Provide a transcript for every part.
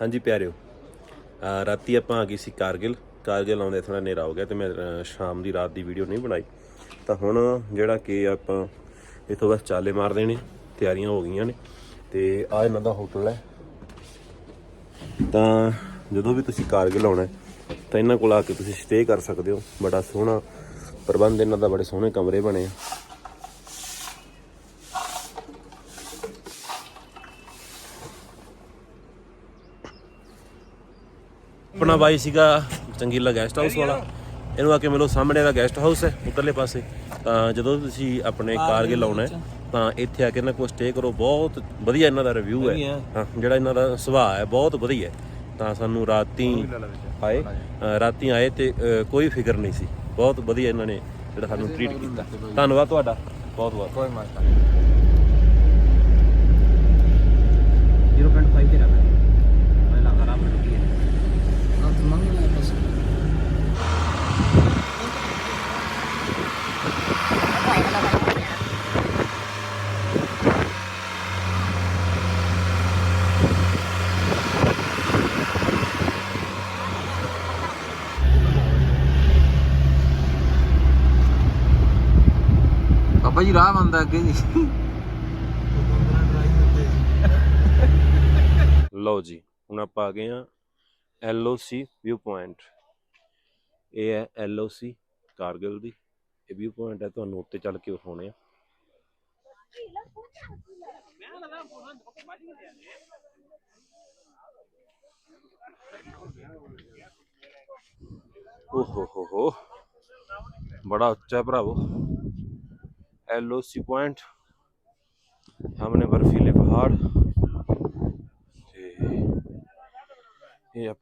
ਹਾਂਜੀ ਪਿਆਰਿਓ, ਅਹ ਰਾਤੀ ਆਪਾਂ ਆ ਗਈ ਸੀ ਕਾਰਗਿਲ। ਕਾਰਗਿਲ ਆਉਂਦੇ ਥੋੜਾ ਹਨੇਰਾ ਹੋ ਗਿਆ ਤੇ ਮੈਂ ਸ਼ਾਮ ਦੀ ਰਾਤ ਦੀ ਵੀਡੀਓ ਨਹੀਂ ਬਣਾਈ। ਤਾਂ ਹੁਣ ਜਿਹੜਾ ਕਿ ਆਪਾਂ ਇਥੋਂ ਬਸ ਚਾਲੇ ਮਾਰ ਦੇਣੇ ਤਿਆਰੀਆਂ ਹੋ ਗਈਆਂ ਨੇ ਤੇ ਆ ਇਹਨਾਂ ਦਾ ਹੋਟਲ ਹੈ। ਤਾਂ ਜਦੋਂ ਵੀ ਤੁਸੀਂ ਕਾਰਗਿਲ ਆਉਣਾ ਤਾਂ ਇਹਨਾਂ ਕੋਲ ਆ ਕੇ ਤੁਸੀਂ ਸਟੇ ਕਰ ਸਕਦੇ ਹੋ। ਬੜਾ ਸੋਹਣਾ ਪ੍ਰਬੰਧ ਇਹਨਾਂ ਦਾ, ਬੜੇ ਸੋਹਣੇ ਕਮਰੇ ਬਣੇ ਆ। ਆਪਣਾ ਬਾਈ ਸੀਗਾ ਚੰਗੀਲਾ ਗੈਸਟ ਹਾਊਸ ਵਾਲਾ। ਇਹਨੂੰ ਆ ਕੇ ਮਿਲੋ ਸਾਹਮਣੇ ਦਾ ਗੈਸਟ ਹਾਊਸ ਹੈ ਉਧਰਲੇ ਪਾਸੇ। ਤਾਂ ਜਦੋਂ ਤੁਸੀਂ ਆਪਣੇ ਕਾਰਗਿਲ ਆਉਣਾ ਹੈ, ਤਾਂ ਇੱਥੇ ਆ ਕੇ ਇਹਨਾਂ ਕੋਲ ਸਟੇ ਕਰੋ। ਬਹੁਤ ਵਧੀਆ ਇਹਨਾਂ ਦਾ ਰਿਵਿਊ ਹੈ। ਹਾਂ ਜਿਹੜਾ ਇਹਨਾਂ ਦਾ ਸੁਭਾਅ ਹੈ ਬਹੁਤ ਵਧੀਆ ਹੈ। ਤਾਂ ਸਾਨੂੰ ਰਾਤੀ ਆਏ ਅ, ਰਾਤੀ ਆਏ ਤੇ ਅ, ਕੋਈ ਫਿਕਰ ਨਹੀਂ ਸੀ। ਬਹੁਤ ਵਧੀਆ ਇਹਨਾਂ ਨੇ ਜਿਹੜਾ ਸਾਨੂੰ ਟ੍ਰੀਟ ਕੀਤਾ। ਧੰਨਵਾਦ ਤੁਹਾਡਾ। ਬਹੁਤ ਬਹੁਤ। ਕੋਈ ਮਾਰਕਾ 0.5 ਤੇ ਰੱਖਣਾ ਪਹਿਲਾਂ ਖਰਾਬ ਹੋ ਗਈ ਹੈ ਨਾ ਤਾਂ ਮੰਗ ਲੈ ਬਸ ਬਾਬਾ ਜੀ ਰਾਹ ਬੰਦਾ ਅੱਗੇ ਜੀ। ਲਓ ਜੀ, ਹੁਣ ਆਪਾਂ ਆ ਗਏ ਆ ਐਲਓਸੀ ਵਿਊ ਪੁਆਇੰਟ ਇਹ ਹੈ ਐਲਓਸੀ ਕਾਰਗਿਲ ਦੀ। ਇਹ ਵਿਊ ਪੁਆਇੰਟ ਹੈ, ਤੁਹਾਨੂੰ ਉੱਤੇ ਚੱਲ ਕੇ ਵਿਖਾਉਣੇ ਆ। ਓਹੋ ਹੋ ਹੋ ਬੜਾ ਉੱਚਾ ਭਰਾਵੋ। ਐਲਓਸੀ ਪੁਆਇੰਟ ਸਾਹਮਣੇ ਬਰਫੀਲੇ ਪਹਾੜ। ਤੇ ਇਹ ਆ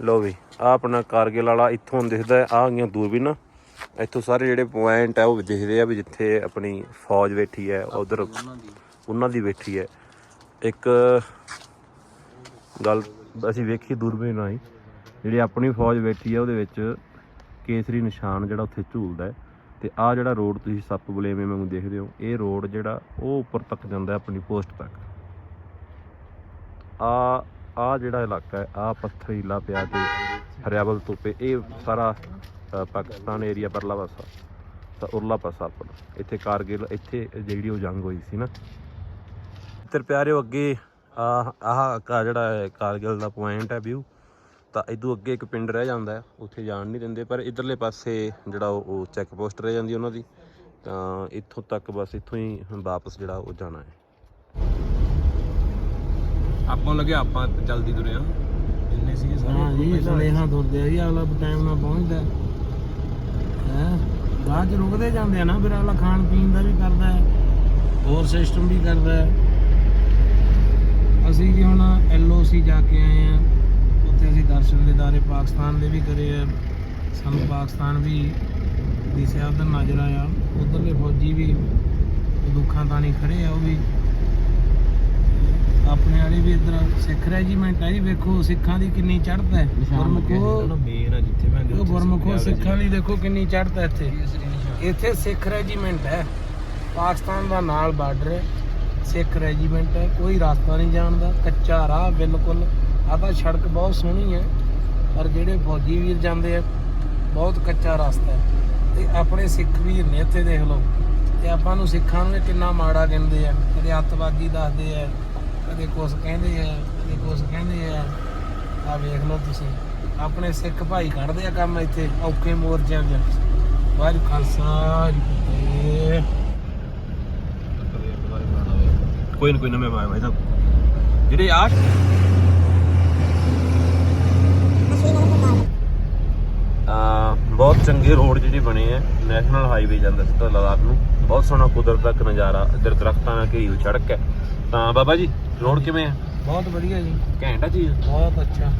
ਲੋ ਵੀ ਆ ਆਪਣਾ ਕਾਰਗਿਲ ਵਾਲਾ ਇੱਥੋਂ ਦਿਖਦਾ ਹੈ ਆ ਗਈਆਂ ਦੂਰਬੀਨਾਂ। ਇੱਥੋਂ ਸਾਰੇ ਜਿਹੜੇ ਪੁਆਇੰਟ ਆ, ਉਹ ਦਿਖਦੇ ਆ ਵੀ ਜਿੱਥੇ ਆਪਣੀ ਫੌਜ ਬੈਠੀ ਹੈ, ਉਧਰ ਉਹਨਾਂ ਦੀ ਬੈਠੀ ਹੈ। ਇੱਕ ਗੱਲ ਅਸੀਂ ਵੇਖੀ ਦੂਰਬੀਨ ਰਾਹੀਂ, ਜਿਹੜੀ ਆਪਣੀ ਫੌਜ ਬੈਠੀ ਹੈ, ਉਹਦੇ ਵਿੱਚ ਕੇਸਰੀ ਨਿਸ਼ਾਨ ਜਿਹੜਾ ਉੱਥੇ ਝੂਲਦਾ ਹੈ ਤੇ ਆ ਜਿਹੜਾ ਰੋਡ ਤੁਸੀਂ ਸੱਪ ਬਲੇਵੇਂ ਵਾਂਗੂ ਦੇਖਦੇ ਹੋ, ਇਹ ਰੋਡ ਜਿਹੜਾ ਉਹ ਉੱਪਰ ਤੱਕ ਜਾਂਦਾ ਆਪਣੀ ਪੋਸਟ ਤੱਕ। ਆ ਆ ਜਿਹੜਾ ਇਲਾਕਾ ਹੈ ਆ ਪੱਥਰੀਲਾ ਪਿਆ ਤੇ ਹਰਿਆਵਲ ਤੋਪੇ, ਇਹ ਸਾਰਾ ਪਾਕਿਸਤਾਨ ਏਰੀਆ ਪਰਲਾ ਪਾਸਾ ਤਾਂ ਉਰਲਾ ਪਾਸਾ ਆਪਣਾ। ਇੱਥੇ ਕਾਰਗਿਲ ਇੱਥੇ ਜਿਹੜੀ ਉਹ ਜੰਗ ਹੋਈ ਸੀ ਨਾ। ਤੇਰੇ ਪਿਆਰਿਓ ਅੱਗੇ ਆਹ ਕਾ ਜਿਹੜਾ ਹੈ ਕਾਰਗਿਲ ਦਾ ਪੁਆਇੰਟ ਹੈ ਵਿਊ ਤਾਂ ਇਦੋਂ ਅੱਗੇ ਇੱਕ ਪਿੰਡ ਰਹਿ ਜਾਂਦਾ ਹੈ ਉੱਥੇ ਜਾਣ ਨਹੀਂ ਦਿੰਦੇ ਪਰ ਇਧਰਲੇ ਪਾਸੇ ਜਿਹੜਾ ਉਹ ਚੈੱਕ ਪੋਸਟ ਰਹਿ ਜਾਂਦੀ ਉਹਨਾਂ ਦੀ ਤਾਂ ਇੱਥੋਂ ਤੱਕ ਬਸ ਇੱਥੋਂ ਹੀ ਵਾਪਸ ਜਿਹੜਾ ਉਹ ਜਾਣਾ ਹੈ। ਆਪਾਂ ਲੱਗੇ ਆਪਾਂ ਜਲਦੀ ਤੁਰੇ ਆ ਇੰਨੇ ਸੀ ਹਾਂ ਜੀ ਸੁਨੇਹਾ ਤੁਰਦੇ ਆ ਜੀ ਅਗਲਾ ਟਾਈਮ ਨਾਲ ਪਹੁੰਚਦਾ ਹੈ। ਰਾਹ 'ਚ ਰੁਕਦੇ ਜਾਂਦੇ ਆ ਨਾ, ਫਿਰ ਅਗਲਾ ਖਾਣ ਪੀਣ ਦਾ ਵੀ ਕਰਦਾ ਹੈ, ਹੋਰ ਸਿਸਟਮ ਵੀ ਕਰਦਾ ਹੈ। ਅਸੀਂ ਵੀ ਹੁਣ ਐਲਓਸੀ ਜਾ ਕੇ ਆਏ ਆ ਉੱਥੇ ਅਸੀਂ ਦਰਸ਼ਨ ਦੇ ਦਿਦਾਰੇ ਪਾਕਿਸਤਾਨ ਦੇ ਵੀ ਕਰੇ ਆ। ਸਾਨੂੰ ਪਾਕਿਸਤਾਨ ਵੀ ਦਿਸਿਆ ਉਧਰ ਨਜ਼ਰ ਆਇਆ। ਉਧਰਲੇ ਫੌਜੀ ਵੀ ਦੁੱਖਾਂ ਤਾਂ ਨਹੀਂ ਖੜੇ ਆ, ਉਹ ਵੀ ਆਪਣੇ ਵਾਲੀ ਵੀ ਇਧਰ ਸਿੱਖ ਰੈਜੀਮੈਂਟ ਹੈ ਜੀ ਵੇਖੋ ਸਿੱਖਾਂ ਦੀ ਕਿੰਨੀ ਚੜ੍ਹਤ ਹੈ। ਗੁਰਮੁਖੋ ਮੇਨ ਆ ਜਿੱਥੇ ਮੈਂ ਉਹ ਗੁਰਮੁਖੋ ਸਿੱਖਾਂ ਦੀ ਦੇਖੋ ਕਿੰਨੀ ਚੜ੍ਹਤ ਹੈ ਇੱਥੇ ਇੱਥੇ ਸਿੱਖ ਰੈਜੀਮੈਂਟ ਹੈ। ਪਾਕਿਸਤਾਨ ਦਾ ਨਾਲ ਬਾਰਡਰ ਹੈ। ਸਿੱਖ ਰੈਜੀਮੈਂਟ ਹੈ। ਕੋਈ ਰਸਤਾ ਨਹੀਂ ਜਾਣਦਾ। ਕੱਚਾ ਰਾਹ ਬਿਲਕੁਲ। ਆ ਤਾਂ ਸੜਕ ਬਹੁਤ ਸੋਹਣੀ ਹੈ। ਪਰ ਜਿਹੜੇ ਫੌਜੀ ਵੀਰ ਜਾਂਦੇ ਆ ਬਹੁਤ ਕੱਚਾ ਰਸਤਾ ਹੈ। ਤੇ ਆਪਣੇ ਸਿੱਖ ਵੀਰ ਨੇ ਇੱਥੇ ਦੇਖ ਲਓ। ਤੇ ਆਪਾਂ ਨੂੰ ਸਿੱਖਾਂ ਨੂੰ ਕਿੰਨਾ ਮਾੜਾ ਕਹਿੰਦੇ ਆ। ਕਦੇ ਅੱਤਵਾਦੀ ਦੱਸਦੇ ਆ। ਕਦੇ ਕੁਛ ਕਹਿੰਦੇ ਆ, ਕਦੇ ਕੁਛ ਕਹਿੰਦੇ ਆ। ਆ ਵੇਖ ਲਓ ਤੁਸੀਂ। ਆਪਣੇ ਸਿੱਖ ਭਾਈ ਕੱਢਦੇ ਆ ਕੰਮ ਇੱਥੇ ਔਕੇ ਮੋਰਚਿਆਂ 'ਚ ਵਾਹਿਗੁਰੂ ਖਾਲਸਾ ਜੀ ਕੋਈ ਨਾ ਕੋਈ ਨਾ ਆਇਆ ਭਾਈ ਸਾਹਿਬ ਜਿਹੜੇ ਆ ਬਹੁਤ ਚੰਗੇ ਰੋਡ ਜਿਹੜੇ ਬਣੇ ਆ, ਨੈਸ਼ਨਲ ਹਾਈਵੇ ਜਾਂਦਾ ਸਿੱਧਾ ਲਦਾਖ ਨੂੰ। ਬਹੁਤ ਸੋਹਣਾ ਕੁਦਰਤ ਦਾ ਇੱਕ ਨਜ਼ਾਰਾ ਇੱਧਰ ਦਰਖਤਾਂ ਨਾਲ ਘੇਰੀ ਹੋਈ ਸੜਕ ਹੈ। ਤਾਂ ਬਾਬਾ ਜੀ ਰੋਡ ਕਿਵੇਂ ਆ? ਬਹੁਤ ਵਧੀਆ ਜੀ। ਘੈਂਟ ਆ ਚੀਜ਼? ਬਹੁਤ ਅੱਛਾ।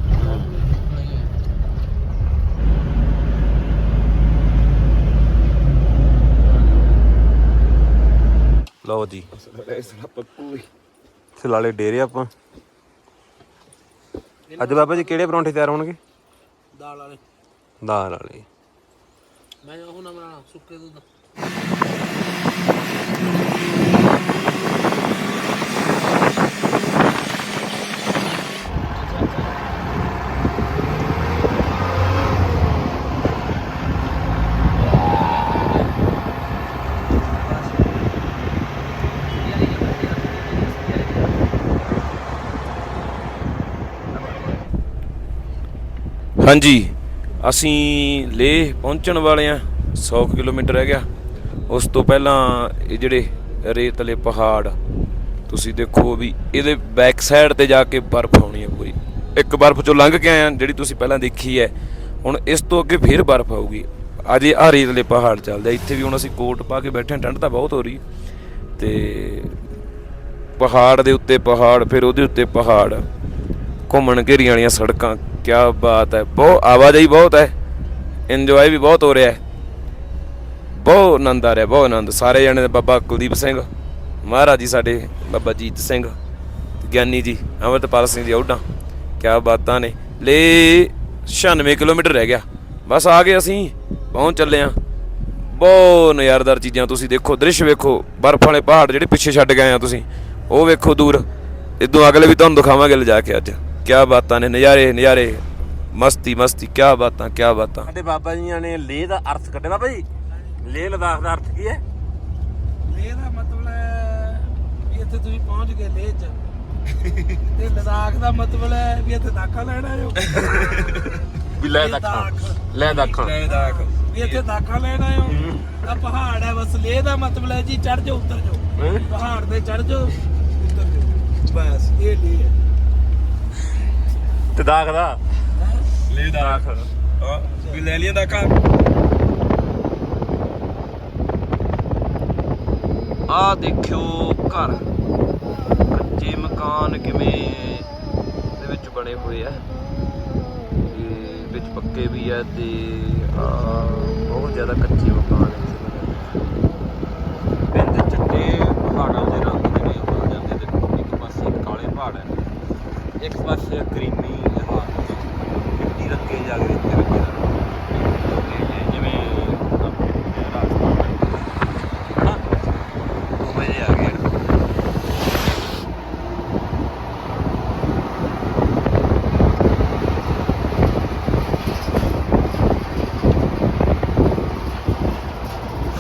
ਲਓ ਜੀ। ਸਲਾਲੇ ਡੇਰੇ ਆਪਾਂ। ਅੱਜ ਬਾਬਾ ਜੀ ਕਿਹੜੇ ਪਰੌਂਠੇ ਤਿਆਰ ਹੋਣਗੇ? ਦਾਲ ਵਾਲੇ। ਦਾਲ ਵਾਲੇ। ਮੈਂ ਉਹ ਨਾ ਬਣਾਣਾ ਸੁੱਕੇ ਦੁੱਧ। ਹਾਂਜੀ, ਅਸੀਂ ਲੇਹ ਪਹੁੰਚਣ ਵਾਲੇ ਆ 100 ਕਿਲੋਮੀਟਰ ਰਹਿ ਗਿਆ। ਉਸ ਤੋਂ ਪਹਿਲਾਂ ਇਹ ਜਿਹੜੇ ਰੇਤਲੇ ਪਹਾੜ, ਤੁਸੀਂ ਦੇਖੋ ਵੀ ਇਹਦੇ ਬੈਕ ਸਾਈਡ ਤੇ ਜਾ ਕੇ ਬਰਫ਼ ਆਉਣੀ ਹੈ ਪੂਰੀ। ਇੱਕ ਬਰਫ਼ ਚੋਂ ਲੰਘ ਕੇ ਆਏ ਆ ਜਿਹੜੀ ਤੁਸੀਂ ਪਹਿਲਾਂ ਦੇਖੀ ਹੈ। ਹੁਣ ਇਸ ਤੋਂ ਅੱਗੇ ਫੇਰ ਬਰਫ਼ ਆਊਗੀ। ਅਜੇ ਆ ਰੇਤਲੇ ਪਹਾੜ ਚੱਲਦੇ, ਇੱਥੇ ਵੀ ਹੁਣ ਅਸੀਂ ਕੋਟ ਪਾ ਕੇ ਬੈਠੇ ਹਾਂ, ਠੰਡ ਤਾਂ ਬਹੁਤ ਹੋ ਰਹੀ ਤੇ ਪਹਾੜ ਦੇ ਉੱਤੇ ਪਹਾੜ, ਫਿਰ ਉਹਦੇ ਉੱਤੇ ਪਹਾੜ, ਘੁੰਮਣ ਘੇਰੀਆਂ ਵਾਲੀਆਂ ਸੜਕਾਂ ਕੀ ਬਾਤ ਹੈ। ਬਹੁਤ, ਆਵਾਜਾਈ ਬਹੁਤ ਹੈ। ਇੰਜੋਏ ਵੀ ਬਹੁਤ ਹੋ ਰਿਹਾ ਹੈ। ਬਹੁਤ ਆਨੰਦ ਆ ਰਿਹਾ, ਬਹੁਤ ਆਨੰਦ। ਸਾਰੇ ਜਣੇ ਬਾਬਾ ਕੁਲਦੀਪ ਸਿੰਘ, ਮਹਾਰਾਜ ਜੀ ਸਾਡੇ, ਬਾਬਾ ਜੀਤ ਸਿੰਘ, ਗਿਆਨੀ ਜੀ, ਅਮਰਤਪਾਲ ਸਿੰਘ ਜੀ ਔਡਾ ਕੀ ਬਾਤਾਂ ਨੇ। ਲੈ 96 ਕਿਲੋਮੀਟਰ ਰਹਿ ਗਿਆ। ਬਸ ਆ ਗਏ ਅਸੀਂ, ਪਹੁੰਚ ਚੱਲੇ ਆ ਬਹੁਤ ਨਜ਼ਾਰੇਦਾਰ ਚੀਜ਼ਾਂ ਤੁਸੀਂ ਦੇਖੋ, ਦ੍ਰਿਸ਼ ਵੇਖੋ। ਬਰਫ਼ ਵਾਲੇ ਪਹਾੜ ਜਿਹੜੇ ਪਿੱਛੇ ਛੱਡ ਗਏ ਆ ਤੁਸੀਂ, ਉਹ ਵੇਖੋ ਦੂਰ। ਇਦੋਂ ਅਗਲੇ ਵੀ ਤੁਹਾਨੂੰ ਦਿਖਾਵਾਂਗੇ ਲਿਜਾ ਕੇ ਅੱਜ। ਕੀ ਬਾਤਾਂ ਨੇ ਨਜ਼ਾਰੇ ਨਜ਼ਾਰੇ। ਮਸਤੀ ਮਸਤੀ ਕੀ ਬਾਤਾਂ ਕੀ ਬਾਤਾਂ। ਸਾਡੇ ਬਾਬਾ ਜੀਆਂ ਨੇ ਲੇਹ ਦਾ ਅਰਥ ਕੱਢਿਆ। ਬਾਬਾ ਜੀ ਲੇਹ ਲਦਾਖ ਦਾ ਅਰਥ ਕੀ ਹੈ? ਲੇਹ ਦਾ ਮਤਲਬ ਹੈ ਵੀ ਇੱਥੇ ਤੁਸੀਂ ਪਹੁੰਚ ਗਏ ਲੇਹ ਚ। ਤੇ ਲਦਾਖ ਦਾ ਮਤਲਬ ਹੈ ਵੀ ਇੱਥੇ ਦਾਖਾ ਲੈਣਾ ਆਇਓ ਵੀ ਲੈ ਦੱਖਾਂ ਦਾਖ। ਲੈ ਦੱਖਾਂ। ਵੀ ਇੱਥੇ ਦਾਖਾ ਲੈਣਾ ਆਇਓ ਆ ਪਹਾੜ ਹੈ ਬਸ ਲੇਹ ਦਾ ਮਤਲਬ ਹੈ ਜੀ ਚੜ ਜਾਓ ਉਤਰ ਜਾਓ? ਪਹਾੜ ਤੇ ਚੜ ਜਾਓ ਉਤਰ ਜਾਓ। ਬਸ ਇਹ ਲੇਹ ਹੈ। ਤੇ ਦਾਖ ਦਾ। ਹੈਂ? ਲੇਹ ਦਾਖ ਵੀ ਲੈ ਲਿਆ ਦਾਖਾ। ਆ ਦੇਖਿਓ ਘਰ। ਕੱਚੇ ਮਕਾਨ ਕਿਵੇਂ ਦੇ ਵਿੱਚ ਬਣੇ ਹੋਏ ਆ। ਤੇ ਵਿੱਚ ਪੱਕੇ ਵੀ ਆ ਤੇ ਆ ਬਹੁਤ ਜ਼ਿਆਦਾ ਕੱਚੇ ਮਕਾਨ ਇੱਥੇ ਚਿੱਟੇ ਪਹਾੜਾਂ ਦੇ ਰੰਗ ਜਿਹੜੇ ਹੋ ਜਾਂਦੇ ਦੇਖੋ ਇੱਕ ਪਾਸੇ ਕਾਲੇ ਪਹਾੜ ਹੈ ਇੱਕ ਪਾਸੇ ਕਰੀਮੀ ਮਿੱਟੀ ਜਾ ਕੇ ਇੱਥੇ ਰੱਖੇ ਇਹ ਜਿਵੇਂ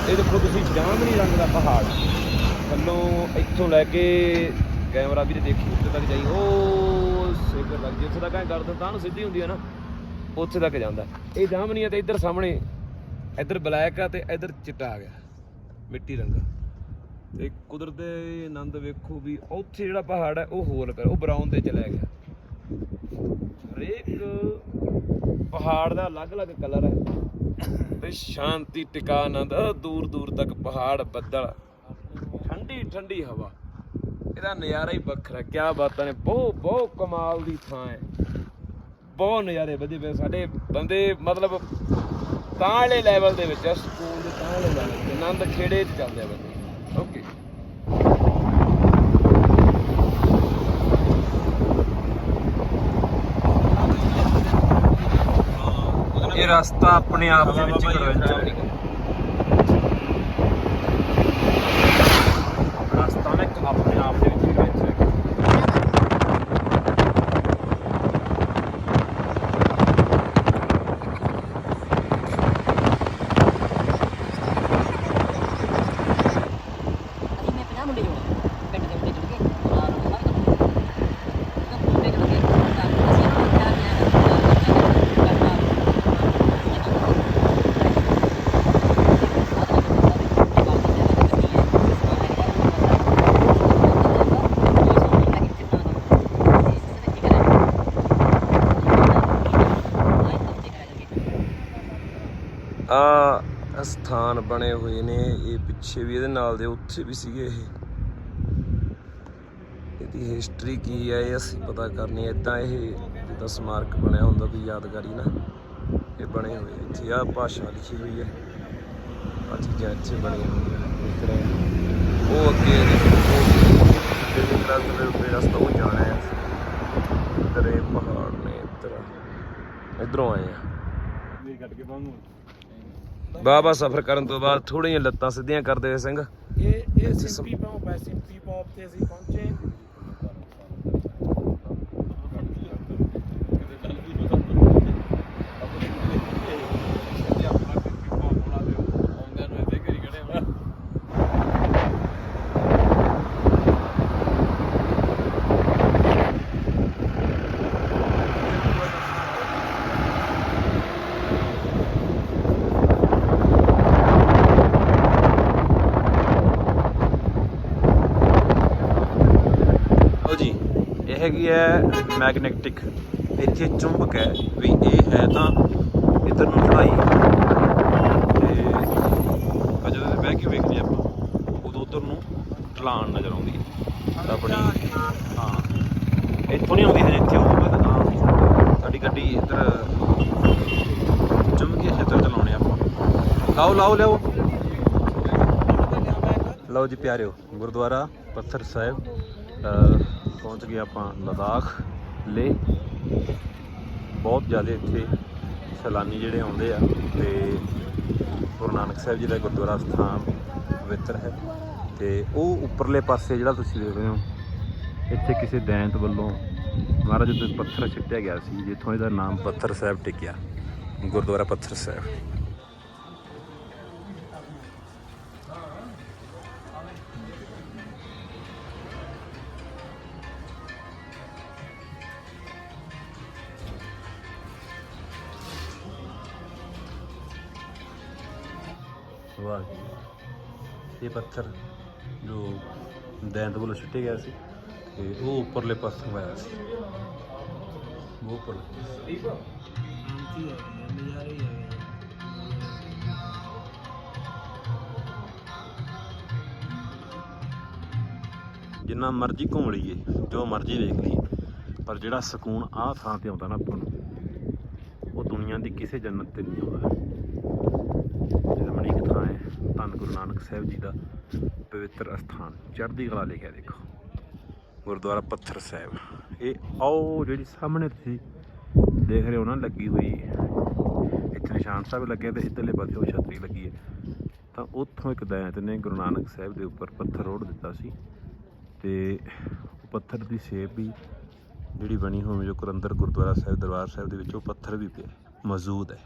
ਇਹ ਦੇਖੋ, ਤੁਸੀਂ ਜਾਮਨੀ ਰੰਗ ਦਾ ਪਹਾੜ ਥੱਲੋਂ ਇੱਥੋਂ ਲੈ ਕੇ ਕੈਮਰਾ ਵੀ ਤੇ ਦੇਖੀ ਉੱਤੇ ਤੱਕ ਜਾਈ, ਉਹ ਸਿਖਰ ਲੱਗ ਜਿੱਥੇ ਤੱਕ ਐ ਗਰਦਨ ਤਾਂ ਨੂੰ ਸਿੱਧੀ ਹੁੰਦੀ ਹੈ ਨਾ। ਉੱਥੇ ਤੱਕ ਜਾਂਦਾ। ਇਹ ਜਾਮਨੀ ਆ ਤੇ ਇੱਧਰ ਸਾਹਮਣੇ, ਇੱਧਰ ਬਲੈਕ ਆ ਤੇ ਇੱਧਰ ਚਿੱਟਾ ਆ ਗਿਆ, ਮਿੱਟੀ ਰੰਗਾ ਤੇ ਕੁਦਰਤ ਦੇ ਆਨੰਦ ਵੇਖੋ ਵੀ ਉੱਥੇ ਜਿਹੜਾ ਪਹਾੜ ਹੈ ਉਹ ਹੋਰ ਕਰ, ਉਹ ਬਰਾਊਨ ਤੇ ਚਲਾ ਗਿਆ। ਹਰੇਕ ਪਹਾੜ ਦਾ ਅਲੱਗ-ਅਲੱਗ ਕਲਰ ਹੈ ਤੇ ਸ਼ਾਂਤੀ, ਟਿਕਾ, ਆਨੰਦ ਦੂਰ ਦੂਰ ਤੱਕ ਪਹਾੜ, ਬੱਦਲ, ਠੰਡੀ ਠੰਡੀ ਹਵਾ। ਇਹਦਾ ਨਜ਼ਾਰਾ ਹੀ ਵੱਖਰਾ ਕੀ ਬਾਤਾਂ ਨੇ, ਬਹੁਤ ਬਹੁਤ ਕਮਾਲ ਦੀ ਥਾਂ ਹੈ। ਬਹੁਤ ਨਜ਼ਾਰੇ ਵਧੀਆ ਪਏ ਸਾਡੇ ਬੰਦੇ ਮਤਲਬ ਤਾਂ ਵਾਲੇ ਲੈਵਲ ਦੇ ਵਿੱਚ ਆ ਸਕੂਲ ਦੇ ਤਾਂ ਵਾਲੇ ਲੈਵਲ ਤੇ ਆਨੰਦ ਖੇੜੇ 'ਚ ਚੱਲਦੇ ਆ ਬੰਦੇ। ਓਕੇ ਇਹ ਰਸਤਾ ਆਪਣੇ ਆਪ ਦੇ ਵਿੱਚ ਐਡਵੈਂਚਰ ਹੈ। ਰਸਤਾ ਨਾ ਆਪਣੇ ਆਪ ਦੇ ਵਿੱਚ ਐਡਵੈਂਚਰ ਹੈ ਅਸੀਂ ਮੈਂ 50 ਮੁੰਡੇ ਜੋੜੇ ਪਿੰਡ ਦੇ ਮੁੰਡੇ ਜੁੜ ਕੇ ਔਰ ਸਾਰੇ ਕੰਮ ਤਾਂ ਮੁੰਡੇ ਜੁੜ ਕੇ ਤਾਂ ਅਸੀਂ ਉਹਨਾਂ ਨੂੰ ਕਿਹਾ ਆ ਸਥਾਨ ਬਣੇ ਹੋਏ ਨੇ ਇਹ ਪਿੱਛੇ ਵੀ ਇਹਦੇ ਨਾਲ ਦੇ ਉੱਥੇ ਵੀ ਸੀਗੇ ਇਹ। ਇਹਦੀ ਹਿਸਟਰੀ ਕੀ ਹੈ ਇਹ ਅਸੀਂ ਪਤਾ ਕਰਨੀ ਹੈ ਇਦਾਂ ਇਹ ਜਿੱਦਾਂ ਸਮਾਰਕ ਬਣਿਆ ਹੁੰਦਾ ਕੋਈ ਯਾਦਗਾਰੀ ਨਾ, ਇਹ ਬਣੇ ਹੋਏ ਇੱਥੇ ਆ ਭਾਸ਼ਾ ਲਿਖੀ ਹੋਈ ਹੈ ਆ ਚੀਜ਼ਾਂ ਇੱਥੇ ਬਣੀਆਂ ਹੋਈਆਂ ਦੇਖ ਰਹੇ ਹਾਂ। ਉਹ ਅੱਗੇ ਦੇਖੋ ਉਹ ਜਿਹੜਾ ਰਸਤਾ ਉਹ ਜਾਣਾ ਹੈ ਇੱਧਰ ਇਹ ਪਹਾੜ ਨੇ ਮਿੱਤਰ ਇਧਰੋਂ ਆਏ ਆ। ਬਾਬਾ ਸਫ਼ਰ ਕਰਨ ਤੋਂ ਬਾਅਦ ਥੋੜੀਆਂ ਲੱਤਾਂ ਸਿੱਧੀਆਂ ਕਰਦੇ ਹੋਏ ਸਿੰਘ। ਇਹ ਇਹ ਸਿੰਪੀ ਪੌਪ ਹੈ ਸਿੰਪੀ ਪੌਪ ਤੇ ਅਸੀਂ ਪਹੁੰਚੇ ਲਓ ਜੀ ਇਹ ਹੈ ਮੈਗਨੈਟਿਕ। ਇੱਥੇ ਚੁੰਬਕ ਹੈ ਵੀ ਇਹ ਹੈ ਤਾਂ ਇਧਰ ਨੂੰ ਚੜਾਈ ਤੇ ਆ ਜਦੋਂ ਇਹ ਬਹਿ ਕੇ ਵੇਖਦੇ ਆਪਾਂ, ਉਦੋਂ ਉਧਰ ਨੂੰ ਢਲਾਣ ਨਜ਼ਰ ਆਉਂਦੀ ਹੈ। ਆਪਣੀ ਹਾਂ। ਇੱਥੋਂ ਨਹੀਂ ਆਉਂਦੀ ਹੈ ਇੱਥੇ ਉਹ ਮੈਂ ਹਾਂ ਸਾਡੀ ਗੱਡੀ ਇੱਧਰ ਚੁੰਬਕੀ ਖੇਤਰ ਚਲਾਉਣੇ ਆਪਾਂ। ਲਾਓ ਲਾਓ, ਲਿਆਓ। ਲਓ ਜੀ ਪਿਆਰਿਓ, ਗੁਰਦੁਆਰਾ ਪੱਥਰ ਸਾਹਿਬ ਪਹੁੰਚ ਗਏ ਆਪਾਂ ਲਦਾਖ, ਲੇ। ਬਹੁਤ ਜ਼ਿਆਦਾ ਇੱਥੇ ਸੈਲਾਨੀ ਜਿਹੜੇ ਆਉਂਦੇ ਆ ਤੇ ਗੁਰੂ ਨਾਨਕ ਸਾਹਿਬ ਜੀ ਦਾ ਗੁਰਦੁਆਰਾ ਸਥਾਨ ਪਵਿੱਤਰ ਹੈ ਤੇ ਉਹ ਉੱਪਰਲੇ ਪਾਸੇ ਜਿਹੜਾ ਤੁਸੀਂ ਦੇਖ ਰਹੇ ਹੋ, ਇੱਥੇ ਕਿਸੇ ਦੈਂਤ ਵੱਲੋਂ ਮਹਾਰਾਜ ਦੇ ਪੱਥਰ ਛਿੱਟਿਆ ਗਿਆ ਸੀ, ਜਿੱਥੋਂ ਇਹਦਾ ਨਾਮ ਪੱਥਰ ਸਾਹਿਬ ਟਿਕਿਆ, ਗੁਰਦੁਆਰਾ ਪੱਥਰ ਸਾਹਿਬ। ਵਾਹ ਜੀ। ਇਹ ਪੱਥਰ ਜੋ ਦੈਂਤ ਵੱਲੋਂ ਛਿੱਟਿਆ ਗਿਆ ਸੀ ਤੇ ਉਹ ਉੱਪਰਲੇ ਪਾਸੇ ਆਇਆ ਸੀ ਉਹ ਉੱਪਰਲੇ ਪਾਸੇ। ਸ਼ਾਂਤੀ ਹੈ ਨਜ਼ਾਰੇ ਹੀ ਹੈ ਜਿੰਨਾ ਮਰਜ਼ੀ ਘੁੰਮ ਲਈਏ ਜੋ ਮਰਜ਼ੀ ਵੇਖ ਲਈਏ ਪਰ ਜਿਹੜਾ ਸਕੂਨ ਆਹ ਥਾਂ ਤੇ ਆਉਂਦਾ ਨਾ ਆਪਾਂ ਨੂੰ ਉਹ ਦੁਨੀਆ ਦੀ ਕਿਸੇ ਜੰਨਤ ਤੇ ਨਹੀਂ ਆਉਂਦਾ ਧੰਨ ਗੁਰੂ ਨਾਨਕ ਸਾਹਿਬ ਜੀ ਦਾ ਪਵਿੱਤਰ ਅਸਥਾਨ। ਚੜ੍ਹਦੀ ਕਲਾ ਲਿਖਿਆ ਦੇਖੋ। ਗੁਰਦੁਆਰਾ ਪੱਥਰ ਸਾਹਿਬ। ਇਹ ਆਓ ਜਿਹੜੀ ਸਾਹਮਣੇ ਤੁਸੀਂ ਦੇਖ ਰਹੇ ਹੋ ਨਾ, ਲੱਗੀ ਹੋਈ ਇੱਥੇ ਨਿਸ਼ਾਨ ਸਾਹਿਬ ਲੱਗਿਆ ਤੇ ਇੱਧਰਲੇ ਪਾਸੇ ਉਹ ਛਤਰੀ ਲੱਗੀ ਹੈ। ਤਾਂ ਉੱਥੋਂ ਇੱਕ ਦੈਂਤ ਨੇ ਗੁਰੂ ਨਾਨਕ ਸਾਹਿਬ ਦੇ ਉੱਪਰ ਪੱਥਰ ਰੋੜ ਦਿੱਤਾ ਸੀ ਤੇ ਉਹ ਪੱਥਰ ਦੀ ਸ਼ੇਪ ਵੀ ਜਿਹੜੀ ਬਣੀ ਹੋਵੇ ਜੋ ਕੁਰੰਦਰ ਗੁਰਦੁਆਰਾ ਸਾਹਿਬ, ਦਰਬਾਰ ਸਾਹਿਬ ਦੇ ਵਿੱਚ ਉਹ ਪੱਥਰ ਵੀ ਪਿਆ ਮੌਜੂਦ ਹੈ।